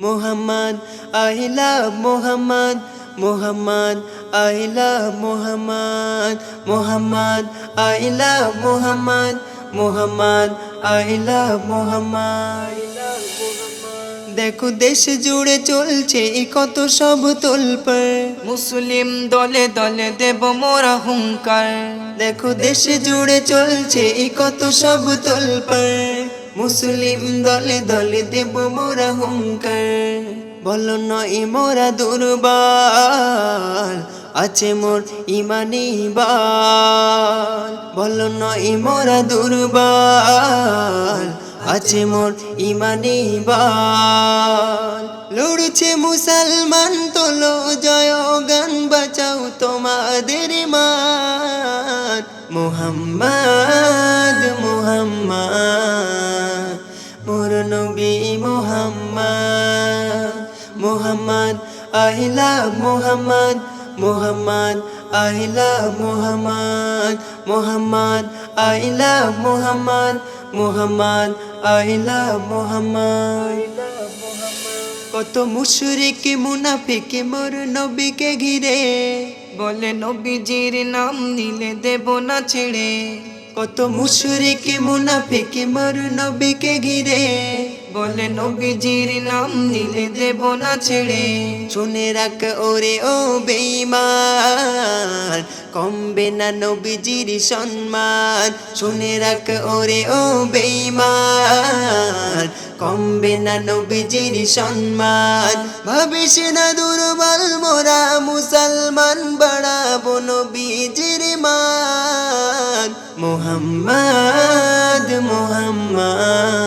Mohammad I love Mohammad Mohammad I love Mohammad Mohammad I love Mohammad Mohammad I love Mohammad দেখো দেশ জুড়ে চলছে কত সব তোলপার মুসলিম দলে দলে দেব মোরা হুঙ্কার দেখো দেশ জুড়ে চলছে কত সব তোলপার মুসলিম দলে দলে দেব মোরা হুঙ্কার। বলো নয় মোরা দুর্বল, আছে মোর ইমানি বাল। বলো নয় মোরা দুর্বল, আছে মোর ইমানি বাল। লড়ছে মুসলমান তোলো জয় গান বাঁচাও তোমাদের মান মুহাম্মদ মুহাম্মদ আহিলা মুহাম্মদ মোহাম্মদ আহিলা মুহাম্মদ মুহাম্মদ আহিলা মুহাম্মদ মুহাম্মদ আহিলা মুহাম্মদ কত মুশরিক মুনাফিক, মোর নবীকে ঘিরে। বলে, নবীজির নাম নিলে দেব না ছেড়ে। কত মুশরিক, মুনাফিক মোর নবীকে ঘিরে। বলে নবীজির নাম নিলে দেব না ছেড়ে। শুনে রাখ ওরে ও বেঈমান, কমবে না নবীজির সম্মান। শুনে রাখ ওরে ও বেঈমান, কমবে না নবীজির সম্মান। ভাবিস না দুর্বল মোরা মুসলমান, বাড়াবো নবীজির মান মোহাম্মদ মোহাম্মদ,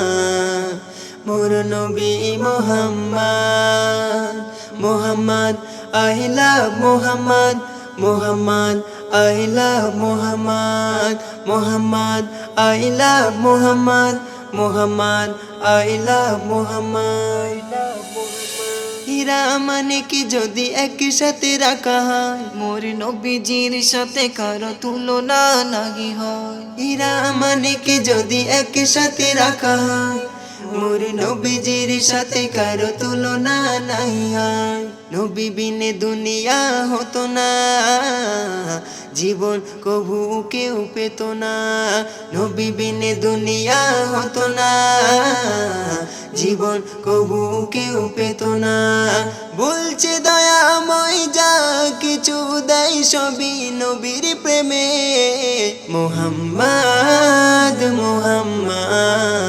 মোর নবী মোহাম্মদ মোহাম্মদ আহিলা মোহাম্মদ মোহাম্মদ আহিলা মোহাম্মদ মোহাম্মদ আহিলা মোহাম্মদ মোহাম্মদ আহিলা মোহাম্মদ। হীরা মানে কি যদি একসাথে রাখা হয়? মোর নবীজির সাথে কারও তুলনা নাগি হয়। হীরা মানে কি যদি একসাথে রাখা হয়? মোর নবীজির সাথে কারও তুলনা নাই নবী বিনে দুনিয়া হতো না, জীবন কবু কেউ পেত না। নবী বিনে দুনিয়া হতো না, জীবন কবু কেউ পেত না। বলছে দয়াময় যা কিছু দেয় সবই নবীর প্রেমে। মোহাম্মদ মোহাম্মদ।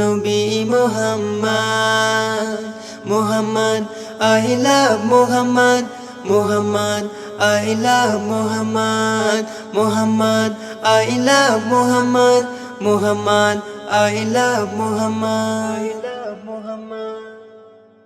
নবী মোহাম্মদ মোহাম্মদ আহিলা মোহাম্মদ মোহাম্মদ আহিলা মোহাম্মদ মোহাম্মদ আহিলা মোহাম্মদ মোহাম্মদ আহিলা মোহাম্মদ।